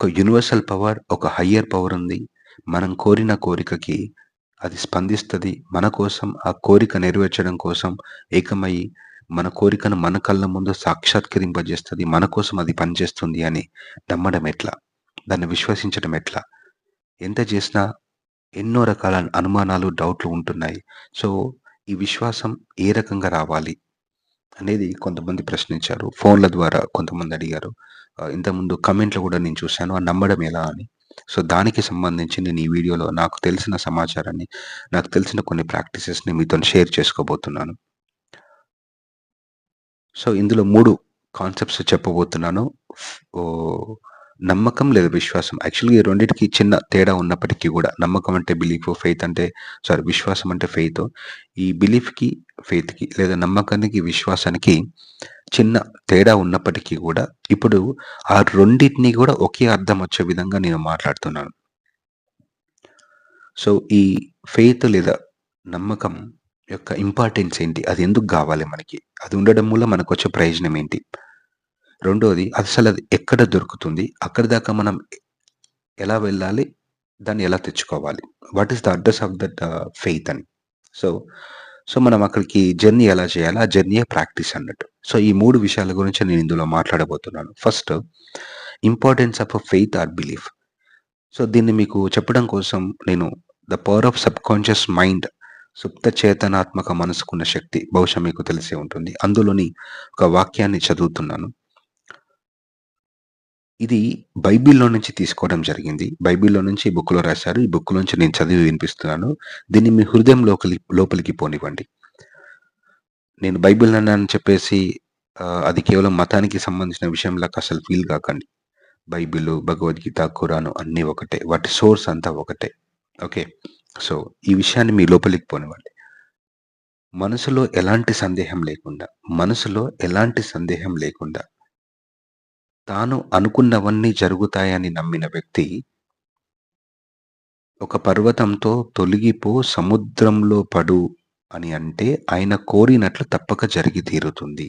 ఒక universal power, ఒక higher power ఉంది. మనం కోరిన కోరికకి అది స్పందిస్తుంది మన కోసం ఆ కోరిక నెరవేర్చడం కోసం ఏకమై మన కోరికను మన కళ్ళ ముందు సాక్షాత్కరింపజేస్తుంది మన కోసం అది పనిచేస్తుంది అని నమ్మడం ఎట్లా? దాన్ని విశ్వసించడం ఎట్లా? ఎంత చేసినా ఎన్నో రకాల అనుమానాలు, డౌట్‌లు ఉంటున్నాయి. సో, ఈ విశ్వాసం ఏ రకంగా రావాలి? అనేది కొంతమంది ప్రశ్నించారు. ఫోన్‌ల ద్వారా కొంతమంది అడిగారు. ఇంతకుముందు కమెంట్‌లు కూడా నేను చూశాను ఆ నమ్మడం ఎలా అని. సో, దానికి సంబంధించి నేను ఈ వీడియోలో నాకు తెలిసిన సమాచారాన్ని, నాకు తెలిసిన కొన్ని ప్రాక్టీసెస్‌ని మీతో షేర్ చేసుకోబోతున్నాను. సో, ఇందులో మూడు కాన్సెప్ట్స్ చెప్పబోతున్నాను. నమ్మకం లేదా విశ్వాసం. యాక్చువల్‌గా ఈ రెండింటికి చిన్న తేడా ఉన్నప్పటికీ కూడా నమ్మకం అంటే బిలీఫ్, ఫెయిత్ అంటే సారీ విశ్వాసం అంటే ఫెయిత్. ఈ బిలీఫ్‌కి, ఫెయిత్‌కి లేదా నమ్మకానికి, విశ్వాసానికి చిన్న తేడా ఉన్నప్పటికీ కూడా ఇప్పుడు ఆ రెండింటినీ కూడా ఒకే అర్థం వచ్చే విధంగా నేను మాట్లాడుతున్నాను. సో, ఈ ఫెయిత్ లేదా నమ్మకం యొక్క ఇంపార్టెన్స్ ఏంటి? అది ఎందుకు కావాలి మనకి? అది ఉండడం వల్ల మనకొచ్చే ప్రయోజనం ఏంటి? రెండోది అది ఎక్కడ దొరుకుతుంది? అక్కడి దాకా మనం ఎలా వెళ్ళాలి? దాన్ని ఎలా తెచ్చుకోవాలి? What is the address of that faith అని. సో, సో, మనం అక్కడికి జర్నీ ఎలా చేయాలి? ఆ జర్నీయే ప్రాక్టీస్ అన్నట్టు. సో, ఈ మూడు విషయాల గురించి నేను ఇందులో మాట్లాడబోతున్నాను. First importance of a faith or belief. So, దీన్ని మీకు చెప్పడం కోసం నేను 'the power of subconscious mind' సుప్త చేతనాత్మక మనసుకున్న శక్తి బహుశా మీకు తెలిసే ఉంటుంది. అందులోని ఒక వాక్యాన్ని చదువుతున్నాను. ఇది బైబిల్‌లో నుంచి తీసుకోవడం జరిగింది. బైబిల్‌లో నుంచి ఈ బుక్‌లో రాశారు. ఈ బుక్ నుంచి నేను చదివి వినిపిస్తున్నాను. దీన్ని మీ హృదయం లోపలి లోపలికి పోనివ్వండి. నేను బైబిల్ అన్నానని చెప్పేసి అది కేవలం మతానికి సంబంధించిన విషయంలాగా అసలు ఫీల్ కాకండి. బైబిల్ భగవద్గీత, ఖురాను అన్నీ ఒకటే. వాటి సోర్స్ అంతా ఒకటే. ఓకే. సో, ఈ విషయాన్ని మీ లోపలికి పోనివ్వండి. మనసులో ఎలాంటి సందేహం లేకుండా, మనసులో ఎలాంటి సందేహం లేకుండా తాను అనుకున్నవన్నీ జరుగుతాయని నమ్మిన వ్యక్తి ఒక పర్వతంతో తొలగిపో సముద్రంలో పడు అని అంటే ఆయన కోరినట్లు తప్పక జరిగి తీరుతుంది.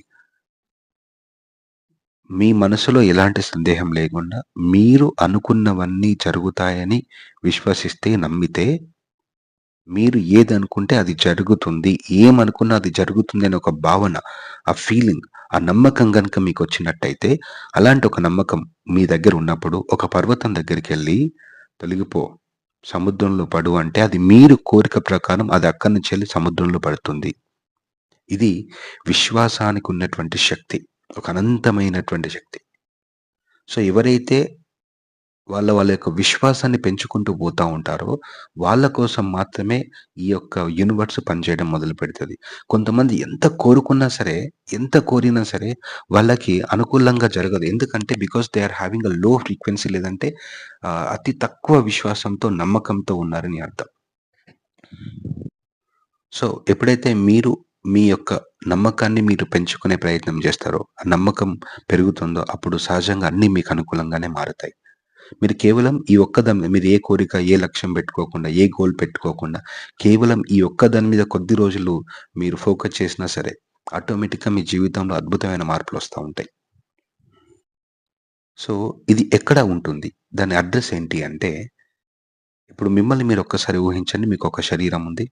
మీ మనసులో ఎలాంటి సందేహం లేకుండా మీరు అనుకున్నవన్నీ జరుగుతాయని విశ్వసిస్తే, నమ్మితే మీరు ఏదనుకుంటే అది జరుగుతుంది. ఏమనుకున్నా అది జరుగుతుంది అనే ఒక భావన, ఆ ఫీలింగ్, ఆ నమ్మకం కనుక మీకు వచ్చినట్టయితే అలాంటి ఒక నమ్మకం మీ దగ్గర ఉన్నప్పుడు ఒక పర్వతం దగ్గరికి వెళ్ళి తొలగిపో, సముద్రంలో పడు అంటే అది మీరు కోరిక ప్రకారం అది అక్కడి నుంచి వెళ్ళి సముద్రంలో పడుతుంది. ఇది విశ్వాసానికి ఉన్నటువంటి శక్తి. ఒక అనంతమైనటువంటి శక్తి. సో, ఎవరైతే వాళ్ళ వాళ్ళ యొక్క విశ్వాసాన్ని పెంచుకుంటూ పోతూ ఉంటారో, వాళ్ళ కోసం మాత్రమే ఈ యొక్క యూనివర్స్ పనిచేయడం మొదలు పెడుతుంది కొంతమంది ఎంత కోరుకున్నా సరే, ఎంత కోరినా సరే వాళ్ళకి అనుకూలంగా జరగదు. ఎందుకంటే because they are having a low frequency లేదంటే అతి తక్కువ విశ్వాసంతో, నమ్మకంతో ఉన్నారని అర్థం. సో, ఎప్పుడైతే మీరు మీ యొక్క నమ్మకాన్ని మీరు పెంచుకునే ప్రయత్నం చేస్తారో, ఆ నమ్మకం పెరుగుతుందో అప్పుడు సహజంగా అన్నీ మీకు అనుకూలంగానే మారతాయి. మీరు కేవలం ఈ ఒక్క దాని మీద మీరు ఏ కోరిక, ఏ లక్ష్యం పెట్టుకోకుండా, ఏ గోల్ పెట్టుకోకుండా కేవలం ఈ ఒక్క దాని మీద కొద్ది రోజులు మీరు ఫోకస్ చేసినా సరే ఆటోమేటిక్‌గా మీ జీవితంలో అద్భుతమైన మార్పులు వస్తూ ఉంటాయి. సో, ఇది ఎక్కడ ఉంటుంది? దాని అడ్రస్ ఏంటి అంటే ఇప్పుడు మిమ్మల్ని మీరు ఒక్కసారి ఊహించండి. మీకు ఒక శరీరం ఉంది.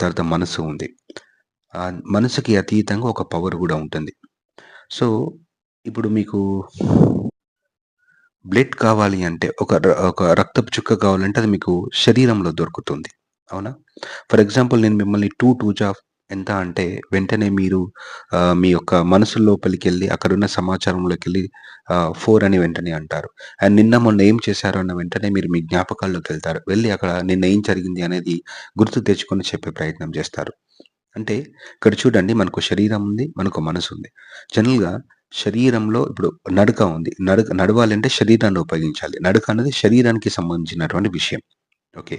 తర్వాత మనసు ఉంది. ఆ మనసుకి అతీతంగా ఒక పవర్ కూడా ఉంటుంది. సో, ఇప్పుడు మీకు బ్లడ్ కావాలి అంటే ఒక ఒక రక్తపు చుక్క కావాలంటే అది మీకు శరీరంలో దొరుకుతుంది. అవునా? ఫర్ ఎగ్జాంపుల్ నేను మిమ్మల్ని టూ టూ జాఫ్ ఎంత అంటే వెంటనే మీరు మీ యొక్క మనసు లోపలికి వెళ్ళి అక్కడున్న సమాచారంలోకెళ్ళి ఆహ్, 4 అని వెంటనే అంటారు. అండ్ నిన్న మొన్న ఏం చేశారు అన్న వెంటనే మీరు మీ జ్ఞాపకాల్లోకి వెళ్తారు వెళ్ళి అక్కడ నిన్న ఏం జరిగింది అనేది గుర్తు తెచ్చుకొని చెప్పే ప్రయత్నం చేస్తారు. అంటే ఇక్కడ చూడండి మనకు శరీరం ఉంది. మనకు మనసుంది. జనరల్‌గా శరీరంలో ఇప్పుడు నడక ఉంది. నడక నడవాలంటే శరీరాన్ని ఉపయోగించాలి. నడక అనేది శరీరానికి సంబంధించినటువంటి విషయం. ఓకే.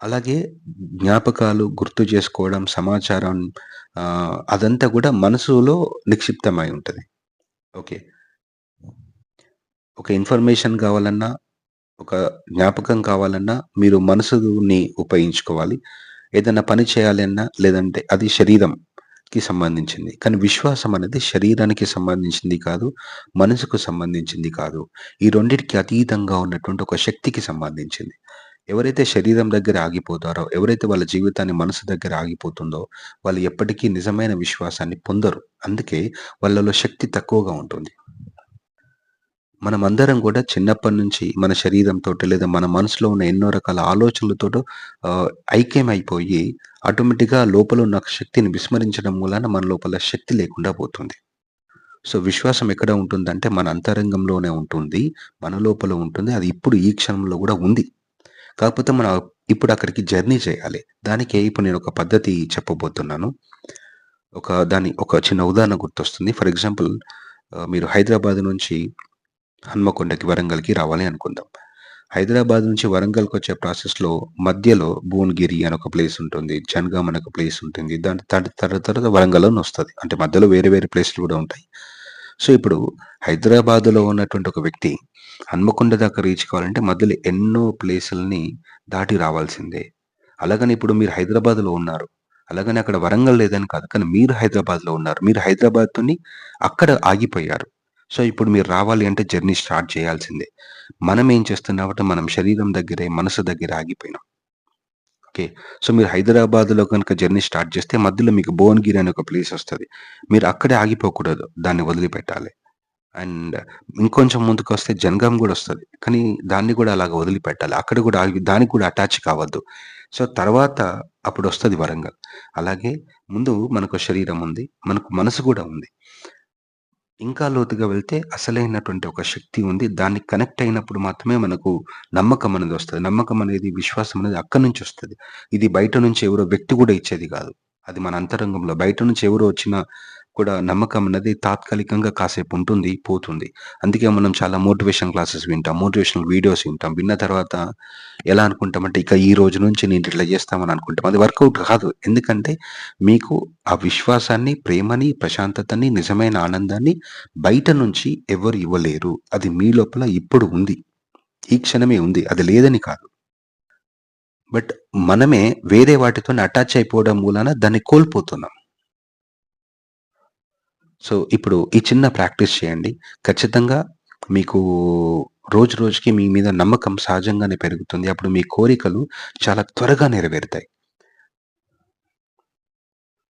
అలాగే జ్ఞాపకాలు గుర్తు చేసుకోవడం, సమాచారం అదంతా కూడా మనసులో నిక్షిప్తమై ఉంటుంది ఓకే. ఒక ఇన్ఫర్మేషన్ కావాలన్నా, ఒక జ్ఞాపకం కావాలన్నా మీరు మనసుని ఉపయోగించుకోవాలి. ఏదైనా పని చేయాలన్నా లేదంటే అది శరీరం కి సంబంధించింది. కానీ విశ్వాసం అనేది శరీరానికి సంబంధించింది కాదు. మనసుకు సంబంధించింది కాదు. ఈ రెండింటికి అతీతంగా ఉన్నటువంటి ఒక శక్తికి సంబంధించింది. ఎవరైతే శరీరం దగ్గర ఆగిపోతారో, ఎవరైతే వాళ్ళ జీవితాన్ని మనసు దగ్గర ఆగిపోతుందో, వాళ్ళు ఎప్పటికీ నిజమైన విశ్వాసాన్ని పొందరు. అందుకే వాళ్ళలో శక్తి తక్కువగా ఉంటుంది. మనమందరం కూడా చిన్నప్పటి నుంచి మన శరీరంతో లేదా మన మనసులో ఉన్న ఎన్నో రకాల ఆలోచనలతోటో ఐక్యమైపోయి ఆటోమేటిక్‌గా లోపల ఉన్న శక్తిని విస్మరించడం మూలాన మన లోపల శక్తి లేకుండా పోతుంది. సో, విశ్వాసం ఎక్కడ ఉంటుందంటే మన అంతరంగంలోనే ఉంటుంది. మన లోపల ఉంటుంది. అది ఇప్పుడు ఈ క్షణంలో కూడా ఉంది. కాకపోతే మనం ఇప్పుడు అక్కడికి జర్నీ చేయాలి. దానికి ఇప్పుడు నేను ఒక పద్ధతి చెప్పబోతున్నాను. ఒక దాని ఒక చిన్న ఉదాహరణ గుర్తొస్తుంది. ఫర్ ఎగ్జాంపుల్ మీరు హైదరాబాద్ నుంచి హన్మకొండకి, వరంగల్‌కి రావాలి అనుకుందాం. హైదరాబాద్ నుంచి వరంగల్కి వచ్చే ప్రాసెస్‌లో మధ్యలో భువనగిరి అని ఒక ప్లేస్ ఉంటుంది. జనగాం అని ఒక ప్లేస్ ఉంటుంది. దాని తర్వాత వరంగల్ వస్తుంది అంటే మధ్యలో వేరే వేరే ప్లేసులు కూడా ఉంటాయి. సో, ఇప్పుడు హైదరాబాద్‌లో ఉన్నటువంటి ఒక వ్యక్తి హన్మకొండ దాకా రీచ్ కావాలంటే మధ్యలో ఎన్నో ప్లేసులని దాటి రావాల్సిందే. అలాగని ఇప్పుడు మీరు హైదరాబాద్‌లో ఉన్నారు. అలాగని అక్కడ వరంగల్ లేదని కాదు. కానీ మీరు హైదరాబాద్‌లో ఉన్నారు. మీరు హైదరాబాద్‌తోని అక్కడ ఆగిపోయారు. సో, ఇప్పుడు మీరు రావాలి అంటే జర్నీ స్టార్ట్ చేయాల్సిందే. మనం ఏం చేస్తున్నామంటే మనం శరీరం దగ్గరే, మనసు దగ్గర ఆగిపోయినాం. ఓకే. సో, మీరు హైదరాబాద్‌లో కనుక జర్నీ స్టార్ట్ చేస్తే మధ్యలో మీకు భువనగిరి అనే ఒక ప్లేస్ వస్తుంది మీరు అక్కడే ఆగిపోకూడదు. దాన్ని వదిలిపెట్టాలి. అండ్ ఇంకొంచెం ముందుకొస్తే జనగాం కూడా వస్తుంది కానీ దాన్ని కూడా అలాగా వదిలిపెట్టాలి. అక్కడ కూడా ఆగి దానికి కూడా అటాచ్ కావద్దు. సో, తర్వాత అప్పుడు వస్తుంది వరంగల్. అలాగే ముందు మనకు శరీరం ఉంది. మనకు మనసు కూడా ఉంది. ఇంకా లోతుగా వెళ్తే అసలైనటువంటి ఒక శక్తి ఉంది. దానికి కనెక్ట్ అయినప్పుడు మాత్రమే మనకు నమ్మకం అనేది వస్తుంది. నమ్మకం అనేది, విశ్వాసం అనేది అక్కడి నుంచి వస్తుంది. ఇది బయట నుంచి ఎవరో వ్యక్తి కూడా ఇచ్చేది కాదు. అది మన అంతరంగంలో. బయట నుంచి ఎవరో వచ్చినా కూడా నమ్మకం అనేది తాత్కాలికంగా కాసేపు ఉంటుంది, పోతుంది. అందుకే మనం చాలా మోటివేషన్ క్లాసెస్ వింటాం. మోటివేషనల్ వీడియోస్ వింటాం. విన్న తర్వాత ఎలా అనుకుంటామంటే ఇక ఈ రోజు నుంచి నేను ఇట్లా చేస్తామని అనుకుంటాం. అది వర్కౌట్ కాదు. ఎందుకంటే మీకు ఆ విశ్వాసాన్ని, ప్రేమని, ప్రశాంతతని, నిజమైన ఆనందాన్ని బయట నుంచి ఎవరు ఇవ్వలేరు. అది మీ లోపల ఇప్పుడు ఉంది. ఈ క్షణమే ఉంది. అది లేదని కాదు. బట్ మనమే వేరే వాటితో అటాచ్ అయిపోవడం మూలాన దాన్ని కోల్పోతున్నాం. సో, ఇప్పుడు ఈ చిన్న ప్రాక్టీస్ చేయండి. ఖచ్చితంగా మీకు రోజు రోజుకి మీ మీద నమ్మకం సహజంగానే పెరుగుతుంది. అప్పుడు మీ కోరికలు చాలా త్వరగా నెరవేరుతాయి.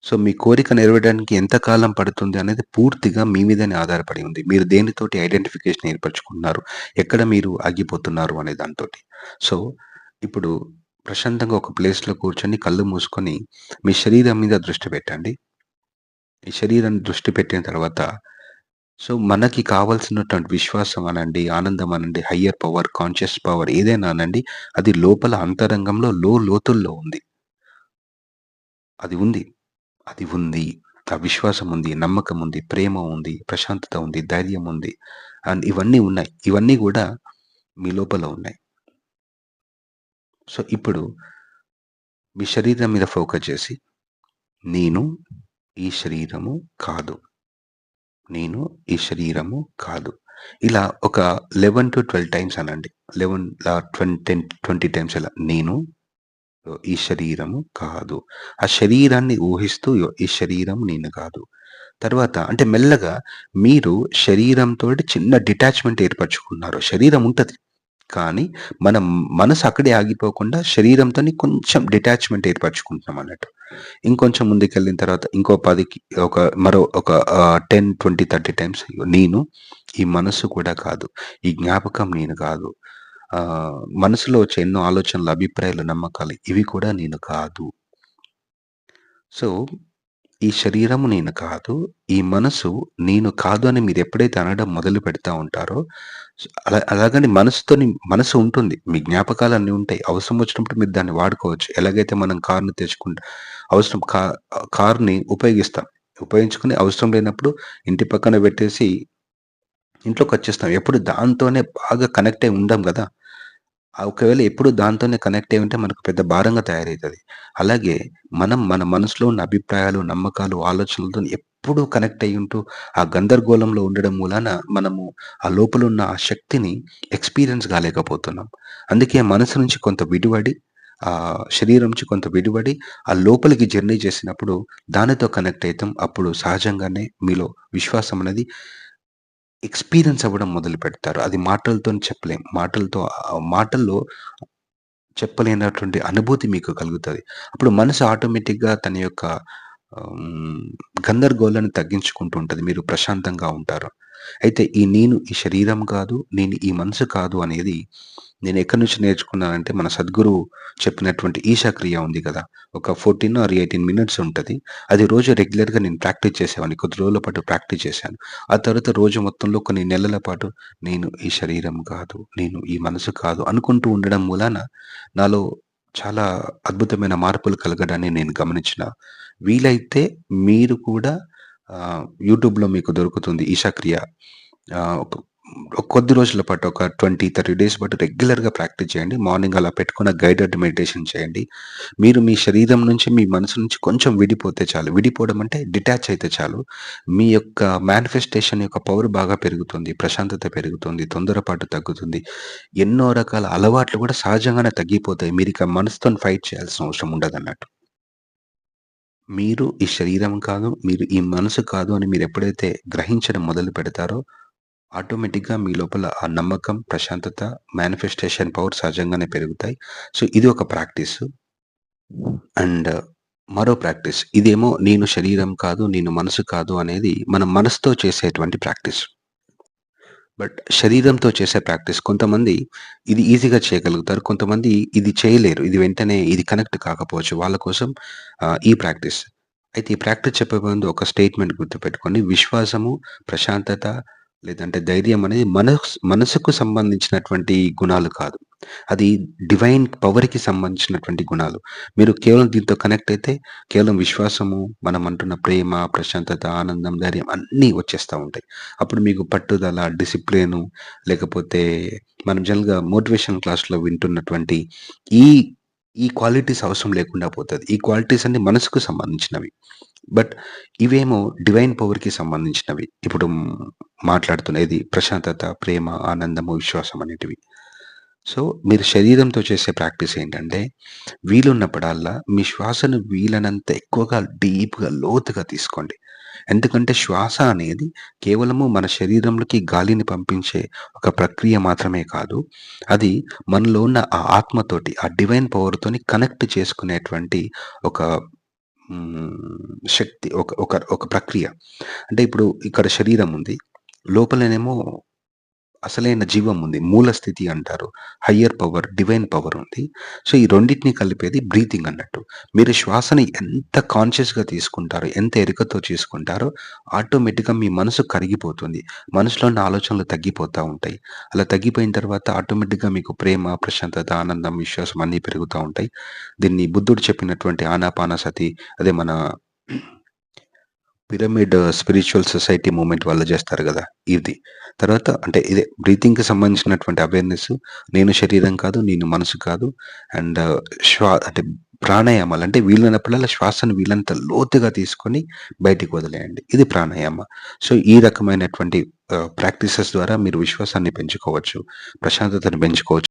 సో, మీ కోరిక నెరవేరడానికి ఎంత కాలం పడుతుంది అనేది పూర్తిగా మీ మీదనే ఆధారపడి ఉంది. మీరు దేనితోటి ఐడెంటిఫికేషన్ ఏర్పరచుకున్నారు ఎక్కడ మీరు ఆగిపోతున్నారు అనే దాంతో సో, ఇప్పుడు ప్రశాంతంగా ఒక ప్లేస్‌లో కూర్చొని కళ్ళు మూసుకొని మీ శరీరం మీద దృష్టి పెట్టండి. ఈ శరీరాన్ని దృష్టి పెట్టిన తర్వాత సో, మనకి కావాల్సినటువంటి విశ్వాసం అనండి, ఆనందం అనండి, హయ్యర్ పవర్, కాన్షియస్ పవర్ ఏదైనా అనండి, అది లోపల అంతరంగంలో లో లోతుల్లో ఉంది. అది ఉంది. అది ఉంది. ఆ విశ్వాసం ఉంది, నమ్మకం ఉంది, ప్రేమ ఉంది, ప్రశాంతత ఉంది, ధైర్యం ఉంది. అండ్ ఇవన్నీ ఉన్నాయి. ఇవన్నీ కూడా మీ లోపల ఉన్నాయి. సో, ఇప్పుడు మీ శరీరం మీద ఫోకస్ చేసి, నేను ఈ శరీరము కాదు. నేను ఈ శరీరము కాదు. ఇలా ఒక 11-12 టైమ్స్ అనండి. 11 ఆర్ ట్వెన్ 10, 20 టైమ్స్ ఇలా నేను ఈ శరీరము కాదు. ఆ శరీరాన్ని ఊహిస్తూ ఈ శరీరం నేను కాదు. తర్వాత అంటే మెల్లగా మీరు శరీరంతో చిన్న డిటాచ్‌మెంట్ ఏర్పరచుకున్నారు. శరీరం ఉంటుంది కానీ మన మనసు అక్కడే ఆగిపోకుండా శరీరంతోని కొంచెం డిటాచ్‌మెంట్ ఏర్పరచుకుంటున్నాం అన్నట్టు. ఇంకొంచెం ముందుకెళ్ళిన తర్వాత ఇంకో 10కి ఒక మరో ఒక టెన్ ట్వంటీ థర్టీ టైమ్స్ నేను ఈ మనసు కూడా కాదు. ఈ జ్ఞాపకం నేను కాదు. మనసులో వచ్చే ఎన్నో ఆలోచనలు, అభిప్రాయాలు, నమ్మకాలు ఇవి కూడా నేను కాదు. సో, ఈ శరీరము నేను కాదు. ఈ మనసు నేను కాదు అని మీరు ఎప్పుడైతే అనడం మొదలు పెడతా ఉంటారో అలా అలాగని మనసుతోని మనసు ఉంటుంది. మీ జ్ఞాపకాలన్నీ ఉంటాయి. అవసరం వచ్చినప్పుడు మీరు దాన్ని వాడుకోవచ్చు. ఎలాగైతే మనం కారుని తెచ్చుకుంట అవసరం కా కార్‌ని ఉపయోగిస్తాం. ఉపయోగించుకొని అవసరం లేనప్పుడు ఇంటి పక్కన పెట్టేసి ఇంట్లోకి వచ్చేస్తాం ఎప్పుడు దాంతోనే బాగా కనెక్ట్ అయి ఉండం కదా ఒకవేళ ఎప్పుడు దాంతోనే కనెక్ట్ అయి ఉంటే మనకు పెద్ద భారంగా తయారవుతుంది అలాగే మనం మన మనసులో ఉన్న అభిప్రాయాలు, నమ్మకాలు, ఆలోచనలతో ఎప్పుడూ కనెక్ట్ అయ్యుంటూ ఆ గందరగోళంలో ఉండడం మూలాన మనము ఆ లోపలున్న ఆ శక్తిని ఎక్స్‌పీరియన్స్ కాలేకపోతున్నాం. అందుకే మనసు నుంచి కొంత విడివడి ఆ శరీరం నుంచి కొంత విడివడి ఆ లోపలికి జర్నీ చేసినప్పుడు దానితో కనెక్ట్ అవుతాం అప్పుడు సహజంగానే మీలో విశ్వాసం అనేది ఎక్స్‌పీరియన్స్ అవ్వడం మొదలుపెడతారు. అది మాటలతో చెప్పలేం. మాటలతో మాటల్లో చెప్పలేనటువంటి అనుభూతి మీకు కలుగుతుంది అప్పుడు మనసు ఆటోమేటిక్‌గా తన యొక్క గందరగోళాన్ని తగ్గించుకుంటూ ఉంటుంది మీరు ప్రశాంతంగా ఉంటారు. అయితే ఈ నేను ఈ శరీరం కాదు, నేను ఈ మనసు కాదు అనేది నేను ఎక్కడి నుంచి నేర్చుకున్నానంటే మన సద్గురువు చెప్పినటువంటి ఈశా క్రియ ఉంది కదా! ఒక 14 ఆర్ 18 మినిట్స్ ఉంటుంది అది రోజు రెగ్యులర్‌గా నేను ప్రాక్టీస్ చేసేవాడిని. కొద్ది రోజుల పాటు ప్రాక్టీస్ చేశాను. ఆ తర్వాత రోజు మొత్తంలో కొన్ని నెలల పాటు నేను ఈ శరీరం కాదు, నేను ఈ మనసు కాదు అనుకుంటూ ఉండడం మూలాన నాలో చాలా అద్భుతమైన మార్పులు కలగడాన్ని నేను గమనించిన. వీలైతే మీరు కూడా యూట్యూబ్‌లో మీకు దొరుకుతుంది ఈశా కొద్ది రోజుల పాటు ఒక 20, 30 డేస్ పాటు రెగ్యులర్‌గా ప్రాక్టీస్ చేయండి. మార్నింగ్ అలా పెట్టుకున్న గైడెడ్ మెడిటేషన్ చేయండి. మీరు మీ శరీరం నుంచి, మీ మనసు నుంచి కొంచెం విడిపోతే చాలు. విడిపోవడం అంటే డిటాచ్ అయితే చాలు. మీ యొక్క మేనిఫెస్టేషన్ యొక్క పవర్ బాగా పెరుగుతుంది. ప్రశాంతత పెరుగుతుంది. తొందరపాటు తగ్గుతుంది. ఎన్నో రకాల అలవాట్లు కూడా సహజంగానే తగ్గిపోతాయి. మీరు ఇక మనసుతోని ఫైట్ చేయాల్సిన అవసరం ఉండదన్నట్టు. మీరు ఈ శరీరం కాదు, మీరు ఈ మనసు కాదు అని మీరు ఎప్పుడైతే గ్రహించడం మొదలు పెడతారో, ఆటోమేటిక్‌గా మీ లోపల ఆ నమ్మకం, ప్రశాంతత, మేనిఫెస్టేషన్ పవర్ సహజంగానే పెరుగుతాయి. సో, ఇది ఒక ప్రాక్టీస్ అండ్ మరో ప్రాక్టీస్. ఇదేమో నేను శరీరం కాదు, నేను మనసు కాదు అనేది మన మనసుతో చేసేటువంటి ప్రాక్టీస్. బట్ శరీరంతో చేసే ప్రాక్టీస్ కొంతమంది ఇది ఈజీగా చేయగలుగుతారు. కొంతమంది ఇది చేయలేరు. ఇది వెంటనే ఇది కనెక్ట్ కాకపోవచ్చు. వాళ్ళ కోసం ఈ ప్రాక్టీస్. అయితే ఈ ప్రాక్టీస్ చెప్పే ముందు ఒక స్టేట్‌మెంట్ గుర్తుపెట్టుకోండి. విశ్వాసము, ప్రశాంతత లేదంటే ధైర్యం అనేది మనస్ మనసుకు సంబంధించినటువంటి గుణాలు కాదు. అది డివైన్ పవర్‌కి సంబంధించినటువంటి గుణాలు. మీరు కేవలం దీంతో కనెక్ట్ అయితే కేవలం విశ్వాసము, మనం అంటున్న ప్రేమ, ప్రశాంతత, ఆనందం, ధైర్యం అన్నీ వచ్చేస్తూ ఉంటాయి. అప్పుడు మీకు పట్టుదల, డిసిప్లిను లేకపోతే మనం జనరల్‌గా మోటివేషన్ క్లాస్‌లో వింటున్నటువంటి ఈ ఈ క్వాలిటీస్ అవసరం లేకుండా పోతుంది ఈ క్వాలిటీస్ అన్ని మనసుకు సంబంధించినవి. బట్ ఇవేమో డివైన్ పవర్‌కి సంబంధించినవి. ఇప్పుడు మాట్లాడుతున్నది ప్రశాంతత, ప్రేమ, ఆనందము, విశ్వాసం అనేటివి. సో, మీరు శరీరంతో చేసే ప్రాక్టీస్ ఏంటంటే, వీలున్నప్పుడల్లా మీ శ్వాసను వీలైనంత ఎక్కువగా డీప్‌గా, లోతుగా తీసుకోండి. ఎందుకంటే శ్వాస అనేది కేవలము మన శరీరంలోకి గాలిని పంపించే ఒక ప్రక్రియ మాత్రమే కాదు. అది మనలో ఉన్న ఆ ఆత్మతోటి, ఆ డివైన్ పవర్‌తోని కనెక్ట్ చేసుకునేటువంటి ఒక శక్తి. ఒక ఒక ఒక ప్రక్రియ. అంటే ఇప్పుడు ఇక్కడ శరీరం ఉంది. లోపలనేమో అసలైన జీవం ఉంది. మూల స్థితి అంటారు. హయ్యర్ పవర్, డివైన్ పవర్ ఉంది. సో, ఈ రెండింటిని కలిపేది బ్రీతింగ్ అన్నట్టు. మీరు శ్వాసని ఎంత కాన్షియస్‌గా తీసుకుంటారో, ఎంత ఎరుకతో తీసుకుంటారో ఆటోమేటిక్‌గా మీ మనసు కరిగిపోతుంది. మనసులో ఉన్న ఆలోచనలు తగ్గిపోతూ ఉంటాయి. అలా తగ్గిపోయిన తర్వాత ఆటోమేటిక్‌గా మీకు ప్రేమ, ప్రశాంతత, ఆనందం, విశ్వాసం అన్నీ పెరుగుతూ ఉంటాయి. దీన్ని బుద్ధుడు చెప్పినటువంటి ఆనాపానసతి అదే మన పిరమిడ్ స్పిరిచువల్ సొసైటీ మూవ్‌మెంట్ వాళ్ళు చేస్తారు కదా ఇది. తర్వాత అంటే ఇదే బ్రీతింగ్‌కి సంబంధించినటువంటి అవేర్‌నెస్ నేను శరీరం కాదు, నేను మనసు కాదు అండ్ uh, శ్వా అంటే ప్రాణాయామాలు అంటే వీలైనప్పుడల్లా శ్వాసను వీలంత లోతుగా తీసుకొని బయటికి వదిలేయండి. ఇది ప్రాణాయామ. సో, ఈ రకమైనటువంటి uh, ప్రాక్టీసెస్ ద్వారా మీరు విశ్వాసాన్ని పెంచుకోవచ్చు. ప్రశాంతతను పెంచుకోవచ్చు.